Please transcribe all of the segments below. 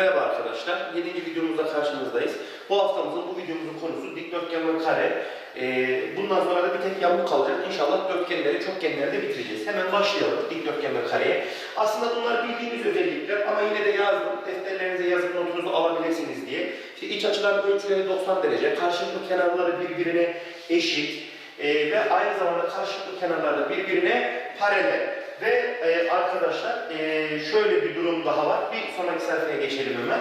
Merhaba arkadaşlar. 7. videomuzda karşınızdayız. Bu haftamızın bu videomuzun konusu dikdörtgen ve kare. Ee, bundan sonra da bir tek yamuk kalacak. İnşallah dörtgenleri, çokgenleri de bitireceğiz. Hemen başlayalım dikdörtgen ve kareye. Aslında bunlar bildiğimiz özellikler ama yine de yazdım. Defterlerinize yazıp notunuzu alabilirsiniz diye. İşte iç açıların ölçüleri 90 derece, karşılıklı kenarları birbirine eşit ee, ve aynı zamanda karşılıklı kenarları birbirine paralel. Ve e, arkadaşlar e, şöyle bir durum daha var. Bir sonraki sayfaya geçelim hemen.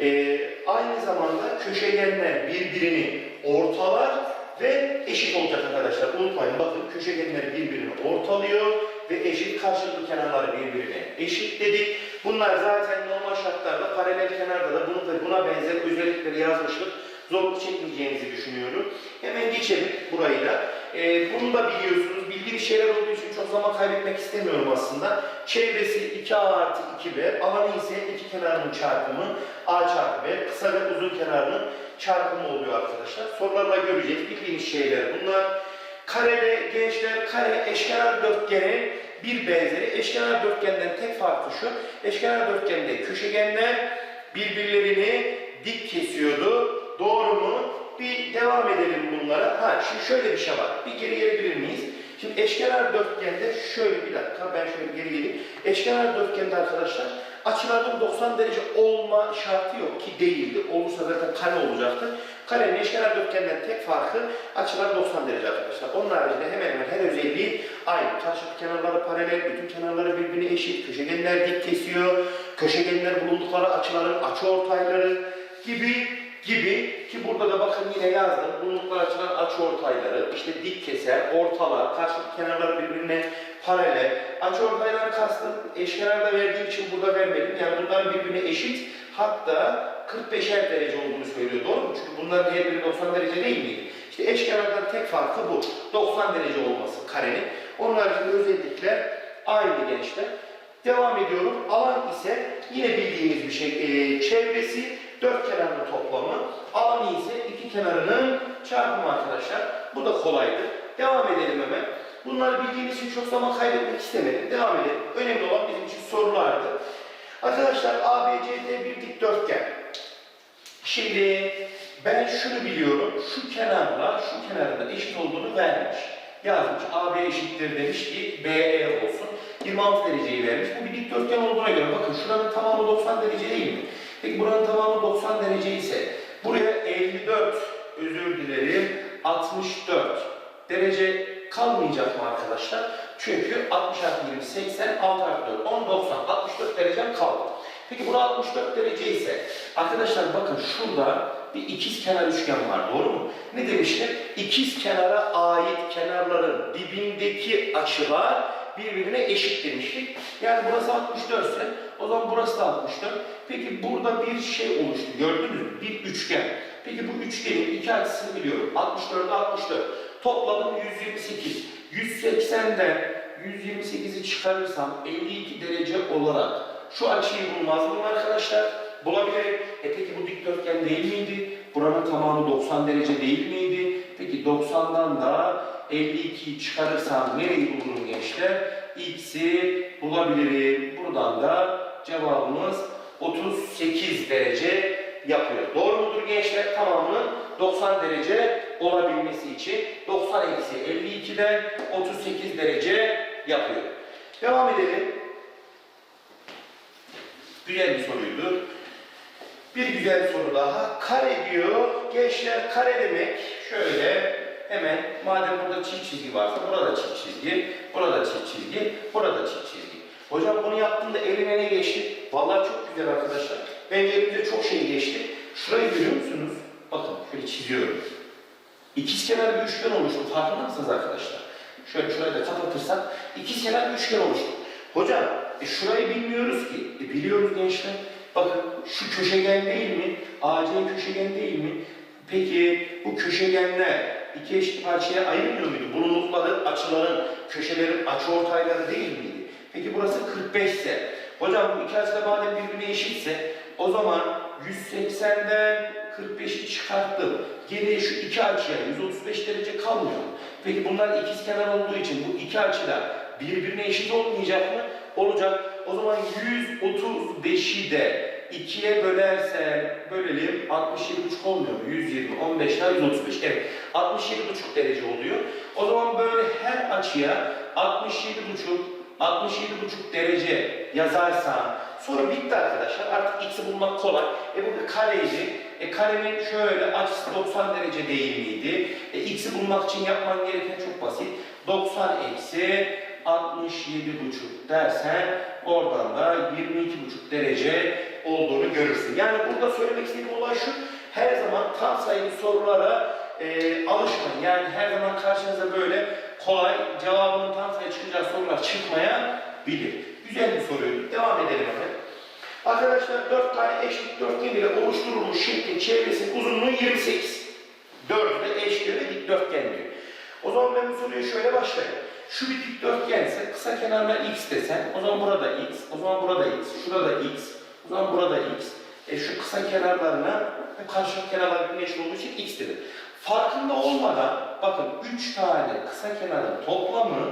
E, aynı zamanda köşegenler birbirini ortalar ve eşit olacak arkadaşlar. Unutmayın bakın köşegenler birbirini ortalıyor ve eşit karşılıklı kenarları birbirine eşit dedik. Bunlar zaten normal şartlarda paralel kenarda da bunu buna benzer özellikleri yazmıştık. Zorluk çekmeyeceğinizi düşünüyorum. Hemen geçelim burayı da. Ee, bunu da biliyorsunuz. Bildiğiniz şeyler olduğu için çok zaman kaybetmek istemiyorum aslında. Çevresi 2A artı 2B, alanı ise iki kenarının çarpımı A çarpı B, kısa ve uzun kenarının çarpımı oluyor arkadaşlar. Sorularla göreceğiz. Bildiğiniz şeyler bunlar. Karede gençler, kare eşkenar dörtgenin bir benzeri. Eşkenar dörtgenden tek farkı şu. Eşkenar dörtgende köşegenler birbirlerini dik kesiyordu. Şimdi şöyle bir şey var. Bir geri gelebilir miyiz? Şimdi eşkenar dörtgende şöyle bir dakika ben şöyle geri geleyim. Eşkenar dörtgende arkadaşlar açıların 90 derece olma şartı yok ki değildi. Olursa zaten kare olacaktı. Karenin eşkenar dörtgenden tek farkı açılar 90 derece arkadaşlar. Onun haricinde hemen hemen her özelliği aynı. Karşılıklı kenarları paralel, bütün kenarları birbirine eşit. Köşegenler dik kesiyor. Köşegenler bulundukları açıların açıortayları gibi gibi ki burada da bakın yine yazdım. Bulundukları açılan açıortayları, işte dik keser, ortalar, karşılıklı kenarlar birbirine paralel. Açıortaylar kastım eşkenarda verdiğim için burada vermedim. Yani bunların birbirine eşit. Hatta 45'er derece olduğunu söylüyor. Doğru mu? Çünkü bunların her biri 90 derece değil miydi? İşte eşkenardan tek farkı bu. 90 derece olması karenin. Onun haricinde özellikler aynı gençler. Devam ediyorum. Alan ise yine bildiğimiz bir şey. Ee, çevresi dört kenarının toplamı. Alanı ise iki kenarının çarpımı arkadaşlar. Bu da kolaydı. Devam edelim hemen. Bunları bildiğimiz için çok zaman kaybetmek istemedim. Devam edelim. Önemli olan bizim için sorulardı. Arkadaşlar ABCD bir dikdörtgen. Şimdi ben şunu biliyorum. Şu kenarla şu kenarın da eşit olduğunu vermiş. Yazmış. AB eşittir demiş ki BE olsun. 26 dereceyi vermiş. Bu bir dikdörtgen olduğuna göre bakın şuranın tamamı 90 derece değil mi? Peki buranın tamamı 90 derece ise buraya 54 özür dilerim 64 derece kalmayacak mı arkadaşlar? Çünkü 60 artı 20 80 6 artı 4 10 90 64 derecem kaldı. Peki bura 64 derece ise arkadaşlar bakın şurada bir ikiz kenar üçgen var doğru mu? Ne demişler? İkiz kenara ait kenarların dibindeki açılar birbirine eşit demiştik. Yani burası 64 ise o zaman burası da 64. Peki burada bir şey oluştu. Gördünüz mü? Bir üçgen. Peki bu üçgenin iki açısını biliyorum. 64'e 64. Topladım 128. 180'den 128'i çıkarırsam 52 derece olarak şu açıyı bulmaz mıyım arkadaşlar? Bulabilirim. E peki bu dikdörtgen değil miydi? Buranın tamamı 90 derece değil miydi? Peki 90'dan da 52'yi çıkarırsam nereyi bulurum gençler? X'i bulabilirim. Buradan da cevabımız 38 derece yapıyor. Doğru mudur gençler? Tamamının 90 derece olabilmesi için 90 eksi 52'den 38 derece yapıyor. Devam edelim. Güzel bir soruydu. Bir güzel soru daha. Kare diyor. Gençler kare demek şöyle hemen madem burada çift çizgi varsa burada çift çizgi, burada çift çizgi, burada çift çizgi. Hocam bunu yaptığımda elime ne geçti? Vallahi çok güzel arkadaşlar. Bence elimde çok şey geçti. Şurayı görüyor musunuz? Bakın şöyle çiziyorum. İkizkenar bir üçgen oluştu. Farkında mısınız arkadaşlar? Şöyle şurayı da kapatırsak ikizkenar bir üçgen oluştu. Hocam e şurayı bilmiyoruz ki. E biliyoruz gençler. Bakın şu köşegen değil mi? AC köşegen değil mi? Peki bu köşegenler iki eşit parçaya ayrılmıyor muydu? Bulundukları açıların, köşelerin açıortayları değil miydi? Peki burası 45 ise, hocam bu iki açıda madem birbirine eşitse, o zaman 180'den 45'i çıkarttım. Geriye şu iki açıya 135 derece kalmıyor. Peki bunlar ikizkenar olduğu için bu iki açılar birbirine eşit olmayacak mı? Olacak. O zaman 135'i de 2'ye bölersem bölelim 67,5 olmuyor mu? 120, 15 daha 135. Evet 67,5 derece oluyor. O zaman böyle her açıya 67,5 67,5 derece yazarsam sonra bitti arkadaşlar. Artık x'i bulmak kolay. E bu bir kareydi. E karenin şöyle açısı 90 derece değil miydi? E x'i bulmak için yapman gereken çok basit. 90 eksi 67,5 dersen oradan da 22,5 derece olduğunu görürsün. Yani burada söylemek istediğim olay şu. Her zaman tam sayılı sorulara e, alışmayın. Yani her zaman karşınıza böyle kolay cevabının tam sayı çıkacağı sorular çıkmayabilir. Güzel bir soruydu. Devam edelim hemen. Arkadaşlar 4 tane eşit dörtgen ile oluşturulmuş şeklin çevresinin uzunluğu 28. 4 de eş diyor ve dikdörtgen diyor. Bu soruya şöyle başlayayım. Şu bir dikdörtgense kısa kenarına x desen o zaman burada x, o zaman burada x, şurada x, o zaman burada x. E şu kısa kenarlarına karşı kenarlar eşit olduğu için x dedim. Farkında olmadan bakın 3 tane kısa kenarın toplamı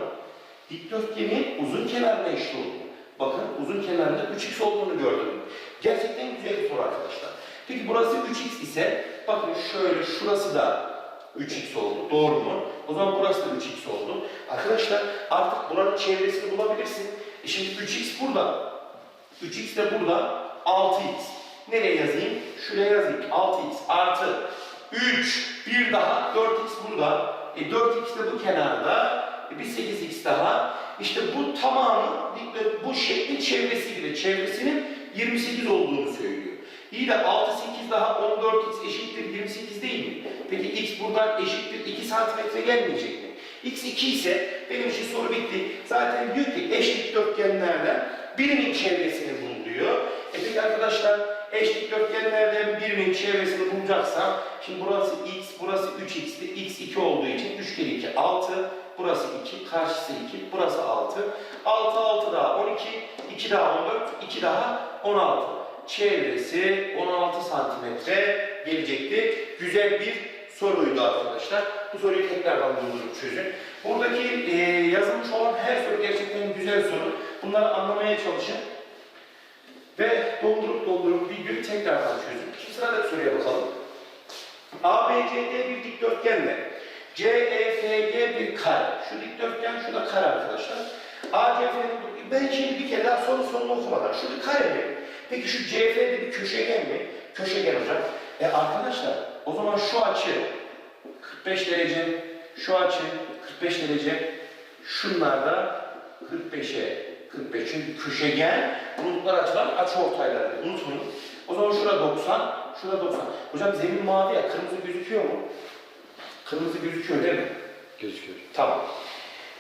dikdörtgenin uzun kenarına eşit oldu. Bakın uzun kenarında 3x olduğunu gördüm. Gerçekten güzel bir soru arkadaşlar. Peki burası 3x ise bakın şöyle şurası da 3x oldu. Doğru mu? O zaman burası da 3x oldu. Arkadaşlar artık buranın çevresini bulabilirsin. E şimdi 3x burada. 3x de burada. 6x. Nereye yazayım? Şuraya yazayım. 6x artı 3. Bir daha 4x burada. E 4x de bu kenarda. E bir 8x daha. İşte bu tamamı bu şeklin çevresiydi. Çevresinin 28 olduğunu söylüyor. İyi de 6, 8 daha 14x eşittir 28 değil mi? Peki x buradan eşittir 2 santimetre gelmeyecek mi? x 2 ise benim için soru bitti. Zaten diyor ki eş dikdörtgenlerden birinin çevresini bul diyor. E peki arkadaşlar eş dikdörtgenlerden birinin çevresini bulacaksam şimdi burası x, burası 3x'ti. x 2 olduğu için 3 kere 2 6. Burası 2, karşısı 2, burası 6. 6, 6 daha 12, 2 daha 14, 2 daha 16 çevresi 16 santimetre gelecekti. Güzel bir soruydu arkadaşlar. Bu soruyu tekrardan durdurup çözün. Buradaki e, yazılmış olan her soru gerçekten güzel soru. Bunları anlamaya çalışın. Ve dondurup dondurup videoyu tekrardan çözün. Şimdi sıradaki soruya bakalım. ABCD bir dikdörtgenle CEFG bir kare. Şu dikdörtgen, şu da kare arkadaşlar. ACF'nin ben şimdi bir kere daha soru sonunu okumadan. Şu bir kare mi? Peki şu CF'de bir köşegen mi? Köşegen hocam. E arkadaşlar o zaman şu açı 45 derece, şu açı 45 derece, şunlar da 45'e 45. Çünkü köşegen bulutlar açılan açı ortayları. Unutmayın. O zaman şurada 90, şurada 90. Hocam zemin mavi ya, kırmızı gözüküyor mu? Kırmızı gözüküyor değil mi? Gözüküyor. Tamam.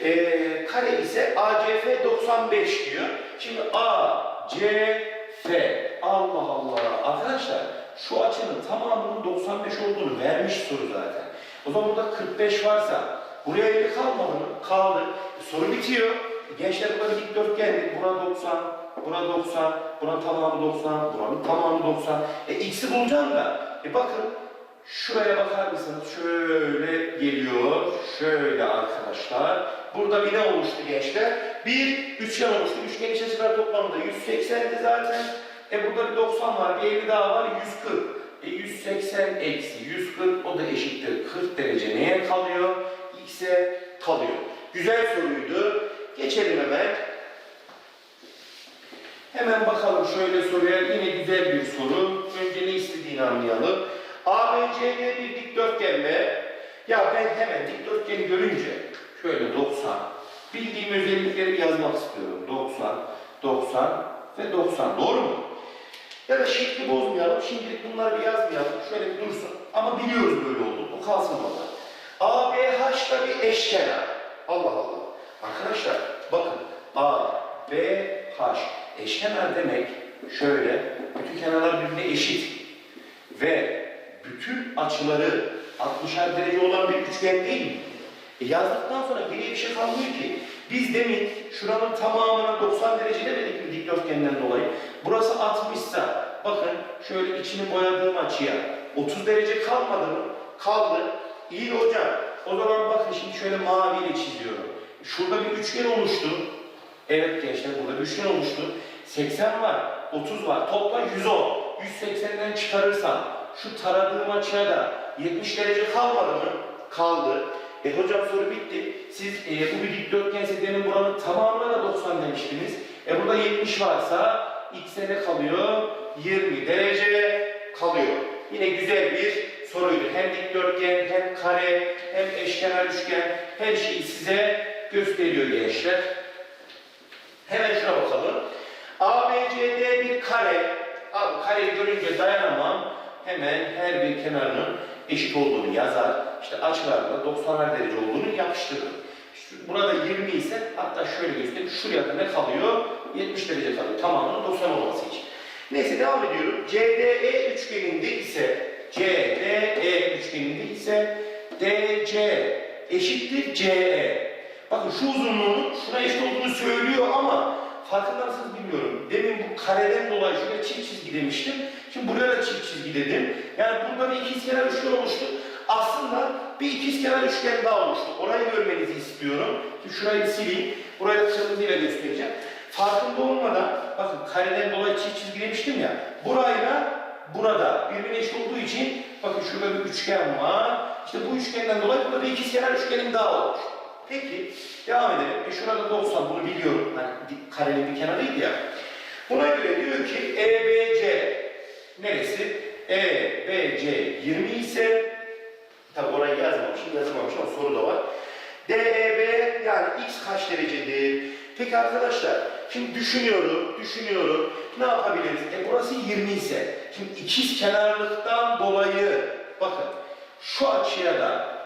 Ee, kare ise ACF 95 diyor. Şimdi A, C, F. Allah Allah. Arkadaşlar şu açının tamamının 95 olduğunu vermiş soru zaten. O zaman burada 45 varsa buraya 50 kalmadı mı? Kaldı. E, soru bitiyor. E, gençler burada dikdörtgen. Bura 90, bura 90, buranın tamamı 90, buranın tamamı 90. E x'i bulacağım da. E bakın Şuraya bakar mısınız? Şöyle geliyor. Şöyle arkadaşlar. Burada bir ne oluştu gençler? Bir üçgen oluştu. Üçgen iç toplamında 180'di zaten. E burada bir 90 var. Bir 50 daha var. 140. E 180 eksi 140 o da eşittir 40 derece neye kalıyor? X'e kalıyor. Güzel soruydu. Geçelim hemen. Hemen bakalım şöyle soruya. Yine güzel bir soru. Önce ne istediğini anlayalım. ABCD bir dikdörtgen ve ya ben hemen dikdörtgeni görünce şöyle 90 bildiğim özellikleri bir yazmak istiyorum. 90, 90 ve 90. Doğru mu? Ya da şekli bozmayalım. Şimdilik bunları bir yazmayalım. Şöyle bir dursun. Ama biliyoruz böyle oldu. Bu kalsın orada. ABH da bir eşkenar. Allah Allah. Arkadaşlar bakın A, B, H. Eşkenar demek şöyle bütün kenarlar birbirine eşit ve bütün açıları 60'ar derece olan bir üçgen değil mi? E yazdıktan sonra geriye bir şey kalmıyor ki. Biz demin şuranın tamamına 90 derece demedik mi dikdörtgenden dolayı? Burası 60 ise bakın şöyle içini boyadığım açıya 30 derece kalmadı mı? Kaldı. İyi hocam. O zaman bakın şimdi şöyle maviyle çiziyorum. Şurada bir üçgen oluştu. Evet gençler burada bir üçgen oluştu. 80 var, 30 var. Topla 110. 180'den çıkarırsan şu taradığım açıya da 70 derece kalmadı mı? Kaldı. E hocam soru bitti. Siz e, bu bir dikdörtgense demin buranın tamamına da 90 demiştiniz. E burada 70 varsa x'e ne kalıyor? 20 derece kalıyor. Yine güzel bir soruydu. Hem dikdörtgen, hem kare, hem eşkenar üçgen her şeyi size gösteriyor gençler. Hemen şuna bakalım. ABCD bir kare. Abi kareyi görünce dayanamam. Hemen her bir kenarının eşit olduğunu yazar. İşte açılarında 90 derece olduğunu yapıştırır. Şu- Burada 20 ise hatta şöyle göstereyim. Şuraya da ne kalıyor? 70 derece kalıyor. Tamamının 90 olması için. Neyse devam ediyorum. CDE üçgeninde ise CDE üçgeninde ise DC eşittir CE. Bakın şu uzunluğun şuna eşit olduğunu söylüyor ama farkında mısınız bilmiyorum. Demin bu kareden dolayı şuraya çift çizgi demiştim. Şimdi buraya da çift çizgi dedim. Yani burada bir ikizkenar üçgen oluştu. Aslında bir ikizkenar üçgen daha oluştu. Orayı görmenizi istiyorum. Şimdi şurayı bir sileyim. Burayı da kırmızıyla göstereceğim. Farkında olmadan, bakın kareden dolayı çift çizgi demiştim ya. Burayla burada birbirine eşit olduğu için bakın şurada bir üçgen var. İşte bu üçgenden dolayı burada bir ikizkenar üçgenin daha olmuş. Peki devam edelim. E şurada 90 bunu biliyorum. Hani karenin bir kenarıydı ya. Buna göre diyor ki EBC neresi? EBC 20 ise tabi orayı yazmamışım, yazamamışım ama soru da var. DEB yani x kaç derecedir? Peki arkadaşlar şimdi düşünüyorum, düşünüyorum. Ne yapabiliriz? E burası 20 ise şimdi ikiz kenarlıktan dolayı bakın şu açıya da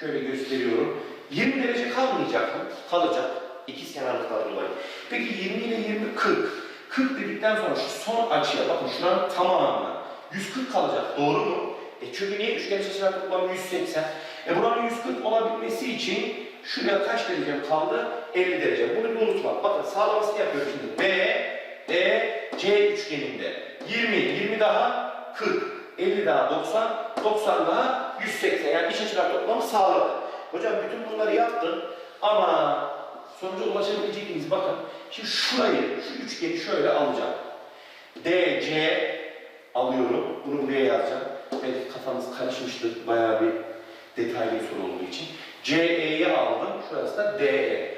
şöyle gösteriyorum. 20 derece kalmayacak mı? Kalacak. İkiz kenarlıktan dolayı. Peki 20 ile 20 40. 40 dedikten sonra şu son açıya bakın şuranın tamamına 140 kalacak. Doğru mu? E çünkü niye üçgen açısına toplam 180? E buranın 140 olabilmesi için şuraya kaç derece kaldı? 50 derece. Bunu bir unutma. Bakın sağlamasını yapıyorum şimdi. B, E, C üçgeninde. 20, 20 daha 40, 50 daha 90, 90 daha 180. Yani iç açılar toplamı sağladı. Hocam bütün bunları yaptın ama sonuca ulaşabilecek miyiz? Bakın şimdi şurayı, şu üçgeni şöyle alacağım. DC alıyorum. Bunu buraya yazacağım. Belki kafanız karışmıştır. Bayağı bir detaylı bir soru olduğu için. CE'yi aldım. Şurası da DE.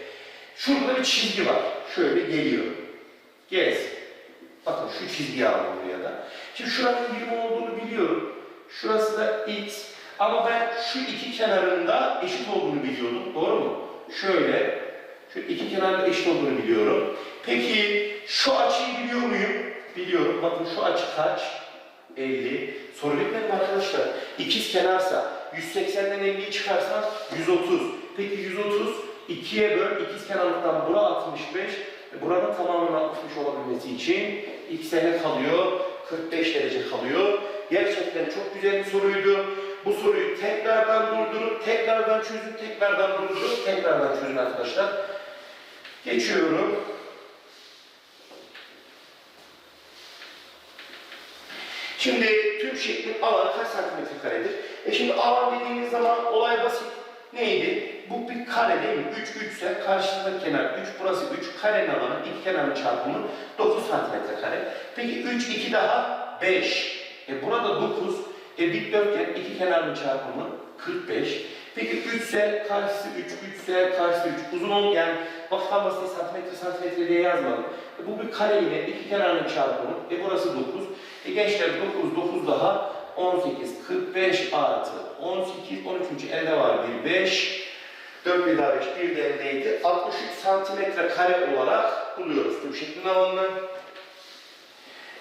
Şurada bir çizgi var. Şöyle geliyor. Gez. Bakın şu çizgiyi aldım buraya da. Şimdi şuranın 20 olduğunu biliyorum. Şurası da X. Ama ben şu iki kenarında eşit olduğunu biliyordum. Doğru mu? Şöyle. Şu iki kenarda eşit olduğunu biliyorum. Peki şu açıyı biliyor muyum? Biliyorum. Bakın şu açı kaç? 50. Soru bitmedi arkadaşlar? İkiz kenarsa 180'den 50'yi çıkarsan 130. Peki 130 ikiye böl. İkiz kenarlıktan bura 65. E, Buranın tamamının 60 olabilmesi için x'e kalıyor? 45 derece kalıyor. Gerçekten çok güzel bir soruydu. Bu soruyu tekrardan durdurun, tekrardan çözün, tekrardan durdurun, tekrardan çözün arkadaşlar. Geçiyorum. Şimdi tüm şeklin alanı kaç santimetre karedir? E şimdi alan dediğimiz zaman olay basit. Neydi? Bu bir kare değil mi? 3 3 ise karşısında kenar 3 burası 3 karenin alanı iki kenarın çarpımı 9 santimetre kare. Peki 3 2 daha 5. E burada 9. E dikdörtgen iki kenarın çarpımı 45. Peki 3 ise karşısı 3, 3 ise karşısı 3. Uzun ol tam basit santimetre santimetre diye yazmadım. E bu bir kare yine iki kenarın çarpımı. E burası 9. E gençler 9, 9 daha 18, 45 artı 18, 13. elde var bir 5. 4 bir daha 5, bir de eldeydi. 63 santimetre kare olarak buluyoruz tüm şeklin alanını.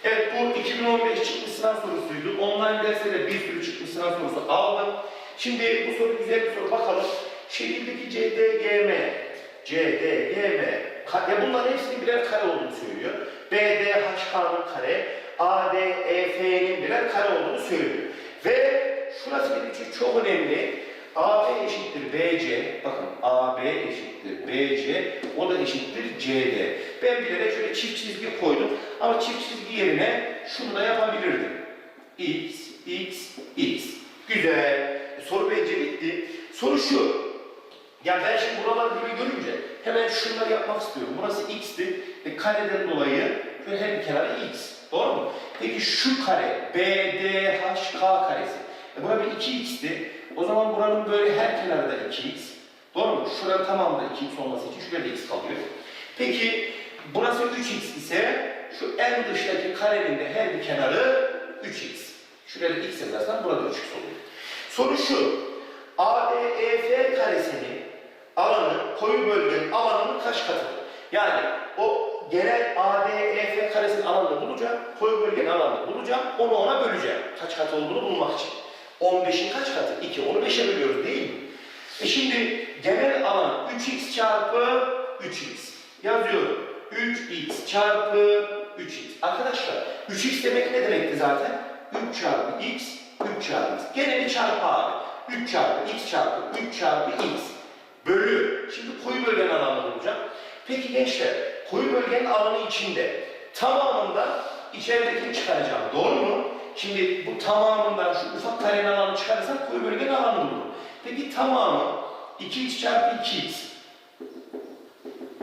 Evet bu 2015 çıkmış sınav sorusuydu. Online derste de bir sürü çıkmış sınav sorusu aldım. Şimdi bu soru güzel bir soru. Bakalım. Şekildeki CDGM, CDGM, ka- ya bunların hepsinin birer kare olduğunu söylüyor. BDHK'nın kare, ADEF'nin birer kare olduğunu söylüyor. Ve şurası benim için çok önemli. AB eşittir BC, bakın AB eşittir BC, o da eşittir CD. Ben bilerek şöyle çift çizgi koydum ama çift çizgi yerine şunu da yapabilirdim. X, X, X. Güzel. E, soru bence bitti. Soru şu. Ya ben şimdi buraları gibi görünce hemen şunları yapmak istiyorum. Burası x'ti. E, kareden dolayı Böyle her bir kenarı x. Doğru mu? Peki şu kare BDHK karesi. E bura bir 2x'ti. O zaman buranın böyle her kenarı da 2x. Doğru mu? Şuranın tamamı da 2x olması için şurada x kalıyor. Peki burası 3x ise şu en dıştaki karenin de her bir kenarı 3x. Şuraya da x yazarsan burada 3x oluyor. Soru şu. ADEF karesinin alanı, koyu bölgenin alanının kaç katıdır? Yani o genel ADEF karesinin alanını bulacağım, koyu bölgenin alanını bulacağım, onu ona böleceğim. Kaç kat olduğunu bulmak için. 15'in kaç katı? 2. Onu 5'e bölüyoruz değil mi? E şimdi genel alan 3x çarpı 3x. Yazıyorum. 3x çarpı 3x. Arkadaşlar 3x demek ne demekti zaten? 3 çarpı x, 3 çarpı x. Gene bir çarpı abi. 3 çarpı x çarpı 3 çarpı x. Bölü. Şimdi koyu bölgenin alanını bulacağım. Peki gençler, koyu bölgenin alanı içinde tamamından içeridekini çıkaracağım. Doğru mu? Şimdi bu tamamından şu ufak karenin alanını çıkarırsam koyu bölgenin alanını bulurum. Peki tamamı 2x çarpı 2x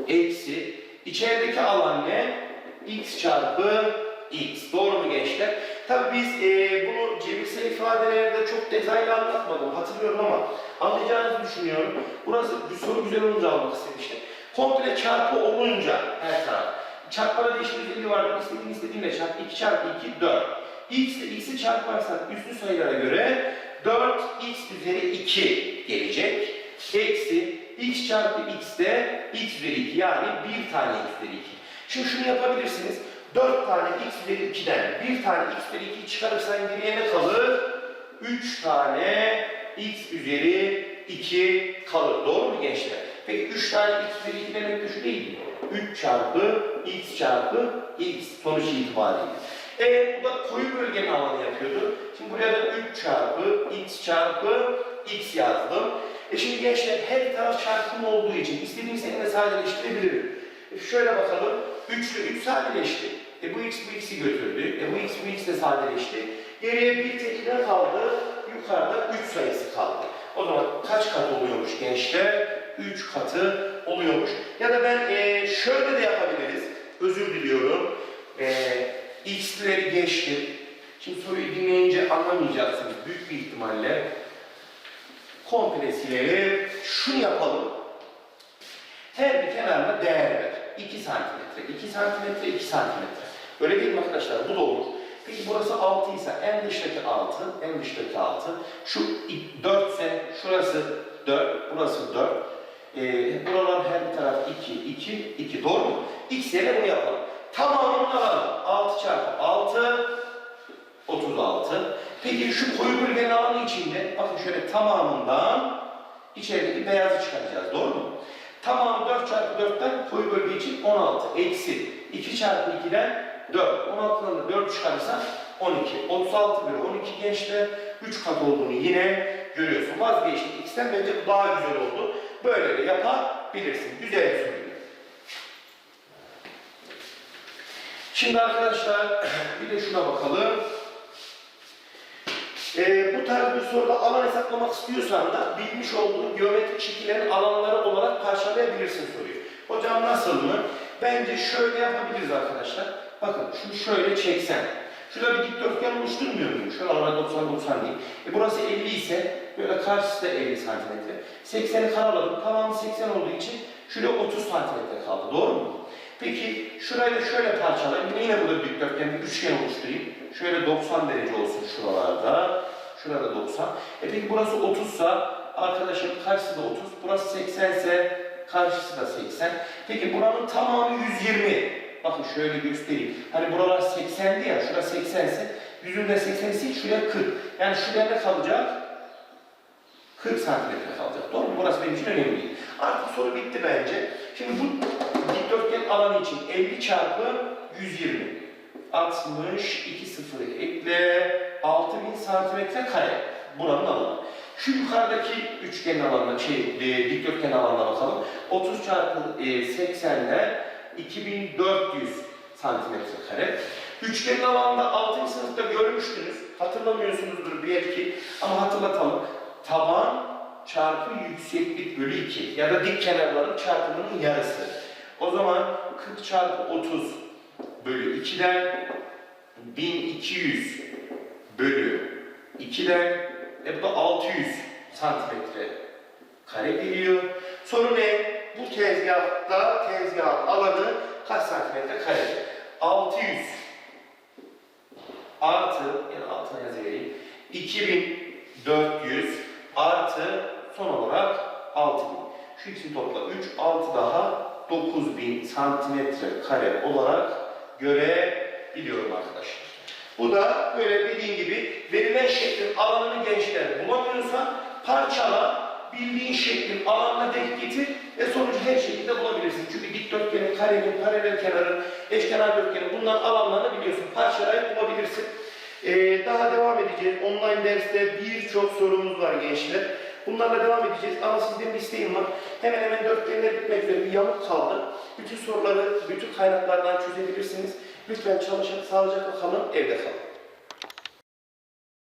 eksi içerideki alan ne? x çarpı x. Doğru mu gençler? Tabii biz e, bunu cebirsel ifadelerde çok detaylı anlatmadım. Hatırlıyorum ama anlayacağınızı düşünüyorum. Burası soru güzel olunca almak istemiştim. Komple çarpı olunca her taraf. Çarpmada değişim özelliği vardır. İstediğin istediğinle çarp. 2 çarpı 2 4. x ile x'i çarparsak üstü sayılara göre 4x üzeri 2 gelecek. Eksi x çarpı x de x üzeri 2 yani 1 tane x üzeri 2. Şimdi şunu yapabilirsiniz. 4 tane x üzeri 2'den 1 tane x üzeri 2'yi çıkarırsan geriye ne kalır? 3 tane x üzeri 2 kalır. Doğru mu gençler? Peki 3 tane x üzeri 2 demek de şu değil mi? 3 çarpı x çarpı x sonuç itibariyle. Evet bu da koyu bölgenin alanı yapıyordu. Şimdi buraya da 3 çarpı x çarpı x yazdım. E şimdi gençler her taraf çarpım olduğu için istediğim seninle sadeleştirebilirim. E şöyle bakalım. 3 ile 3 sadeleşti. E bu x bu x'i götürdü. E bu x bu x de sadeleşti. Geriye bir tek ne kaldı? Yukarıda 3 sayısı kaldı. O zaman kaç kat oluyormuş gençler? 3 katı oluyormuş. Ya da ben e, şöyle de yapabiliriz. Özür diliyorum. E, x'leri geçtim. Şimdi soruyu dinleyince anlamayacaksınız büyük bir ihtimalle. Komple silelim. Şunu yapalım. Her bir kenarına değer ver. 2 santimetre, 2 santimetre, 2 santimetre. Öyle değil mi arkadaşlar? Bu da olur. Peki burası 6 ise en dıştaki 6, en dıştaki 6. Şu 4 ise şurası 4, burası 4. Ee, buralar her bir taraf 2, 2, 2. Doğru mu? X yerine bunu yapalım. Tamamını alalım. 6 çarpı 6, 36. Peki şu koyu bölgenin alanı içinde, bakın şöyle tamamından içerideki beyazı çıkaracağız. Doğru mu? Tamamı 4 çarpı 4'ten koyu bölge için 16. Eksi 2 çarpı 2'den 4. 16'dan da 4 çıkarırsan 12. 36 bölü 12 gençler 3 kat olduğunu yine görüyorsun. Vazgeçtik x'ten bence daha güzel oldu. Böyle de yapabilirsin. Güzel bir soru. Şimdi arkadaşlar bir de şuna bakalım. Ee, bu tarz bir soruda alan hesaplamak istiyorsan da bilmiş olduğun geometrik şekillerin alanları olarak parçalayabilirsin soruyu. Hocam nasıl mı? Bence şöyle yapabiliriz arkadaşlar. Bakın şunu şöyle çeksen. Şurada bir dikdörtgen oluşturmuyor muyum? Şuralara 90 90 değil. E burası 50 ise böyle karşısı da 50 santimetre. 80'i karaladım. Tamamı 80 olduğu için şuraya 30 santimetre kaldı. Doğru mu? Peki şurayı da şöyle parçalayayım. Yine burada dikdörtgen, bir üçgen oluşturayım. Şöyle 90 derece olsun şuralarda. Şurada 90. E peki burası 30 ise arkadaşım karşısı da 30. Burası 80 ise karşısı da 80. Peki buranın tamamı 120. Bakın şöyle göstereyim. Hani buralar 80'di ya, şurası 80 ise yüzünde 80 ise şuraya 40. Yani şuraya ne kalacak? 40 santimetre kalacak. Doğru mu? Burası benim için önemli değil. Artık soru bitti bence. Şimdi bu dikdörtgen alanı için 50 çarpı 120. 60, 2 sıfırı ekle, 6000 santimetre kare. Buranın alanı. Şu yukarıdaki üçgen alanına, şey, e, dikdörtgen alanına bakalım. 30 çarpı e, 80 ile 2400 santimetre kare. Üçgenin alanında 6. sınıfta görmüştünüz. Hatırlamıyorsunuzdur belki ama hatırlatalım. Taban çarpı yükseklik bölü 2 ya da dik kenarların çarpımının yarısı. O zaman 40 çarpı 30 bölü 2'den 1200 bölü 2'den e bu da 600 santimetre kare geliyor. Soru ne? Bu tezgahta tezgahın alanı kaç santimetre kare? 600 artı yani altına yazayım 2400 artı son olarak 6000. Şu ikisini topla 3 6 daha 9000 santimetre kare olarak görebiliyorum arkadaşlar. Bu da böyle dediğim gibi verilen şeklin alanını gençler bulamıyorsan parçala bildiğin şeklin alanına denk getir ve sonucu her şekilde bulabilirsin. Çünkü dikdörtgenin, karenin, paralel kenarın, eşkenar dörtgenin bunların alanlarını biliyorsun. Parçalayıp bulabilirsin. Ee, daha devam edeceğiz. Online derste birçok sorumuz var gençler. Bunlarla devam edeceğiz ama sizden bir isteğim var. Hemen hemen dörtgenler bitmek üzere bir yamuk kaldı. Bütün soruları bütün kaynaklardan çözebilirsiniz. Lütfen çalışın, sağlıcakla kalın, evde kalın.